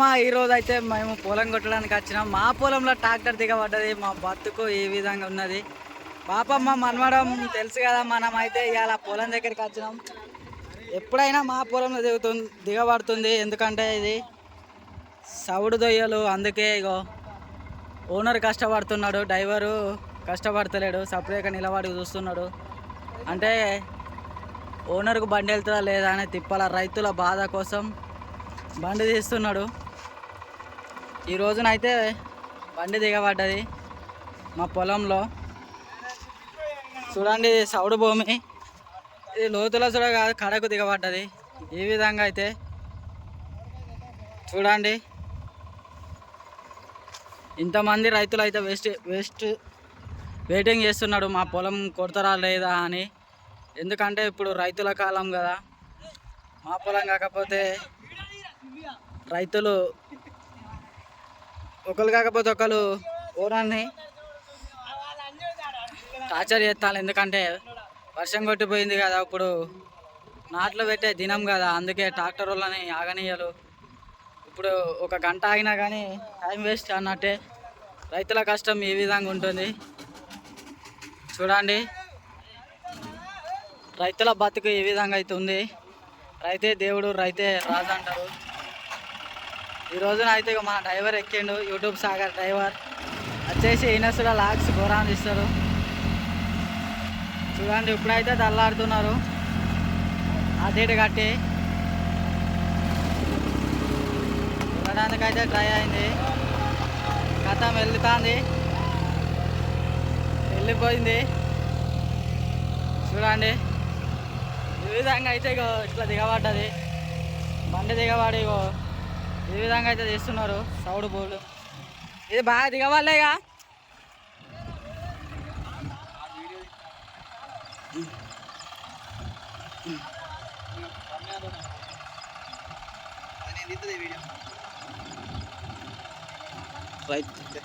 మా ఈరోజు అయితే మేము పొలం కొట్టడానికి వచ్చినాం. మా పొలంలో ట్రాక్టర్ దిగబడ్డది. మా బతుకు ఈ విధంగా ఉన్నది. పాపమ్మ మనమడం తెలుసు కదా మనం అయితే ఇలా పొలం దగ్గరికి వచ్చినాం. ఎప్పుడైనా మా పొలంలో దిగుతుంది దిగబడుతుంది. ఎందుకంటే ఇది సౌడు దొయ్యలు. అందుకే ఇగో ఓనర్ కష్టపడుతున్నాడు. డ్రైవరు కష్టపడతలేడు. సపరేట్గా నిలబడి చూస్తున్నాడు. అంటే ఓనర్కు బండి వెళ్తుందా లేదా అనే తిప్పల రైతుల బాధ కోసం బండి తీస్తున్నాడు. ఈ రోజునైతే బండి దిగబడ్డది మా పొలంలో. చూడండి సౌడు భూమి. ఇది లోతులో చూడ కాదు కడకు దిగబడ్డది. ఈ విధంగా అయితే చూడండి. ఇంతమంది రైతులు అయితే వేస్ట్ వేస్ట్ వెయిటింగ్ చేస్తున్నాడు. మా పొలం కొడతారా లేదా అని. ఎందుకంటే ఇప్పుడు రైతుల కాలం కదా. మా పొలం కాకపోతే రైతులు ఒకరు కాకపోతే ఒకరు ఓనాన్ని టార్చర్ చేస్తాను ఎందుకంటే వర్షం కొట్టిపోయింది కదా ఇప్పుడు నాట్లు పెట్టే దినం కదా. అందుకే ట్రాక్టర్ వాళ్ళని ఆగనీయలు ఇప్పుడు ఒక గంట ఆగినా కానీ టైం వేస్ట్ అన్నట్టే. రైతుల కష్టం ఈ విధంగా ఉంటుంది. చూడండి. రైతుల బతుకు ఈ విధంగా అయితే ఉంది. రైతే దేవుడు రైతే రాజు అంటారు. ఈ రోజున అయితే ఇక మా డ్రైవర్ ఎక్కిండు యూట్యూబ్ సాగర్ డ్రైవర్. వచ్చేసి ఈయనసుగా లాక్స్ ఘోరాన్ని ఇస్తారు చూడండి ఇప్పుడైతే దల్లాడుతున్నారు అదేటి కట్టి. చూడడానికైతే ట్రై అయింది. కథం వెళ్తుంది. వెళ్ళిపోయింది. చూడండి. ఈ విధంగా అయితే ఇగో ఇట్లా దిగబడ్డది. బండి దిగబడి ఇగో ఈ విధంగా అయితే తీస్తున్నారు సౌడు పూలు ఇది బాగా దిగవాలేగా? రైట్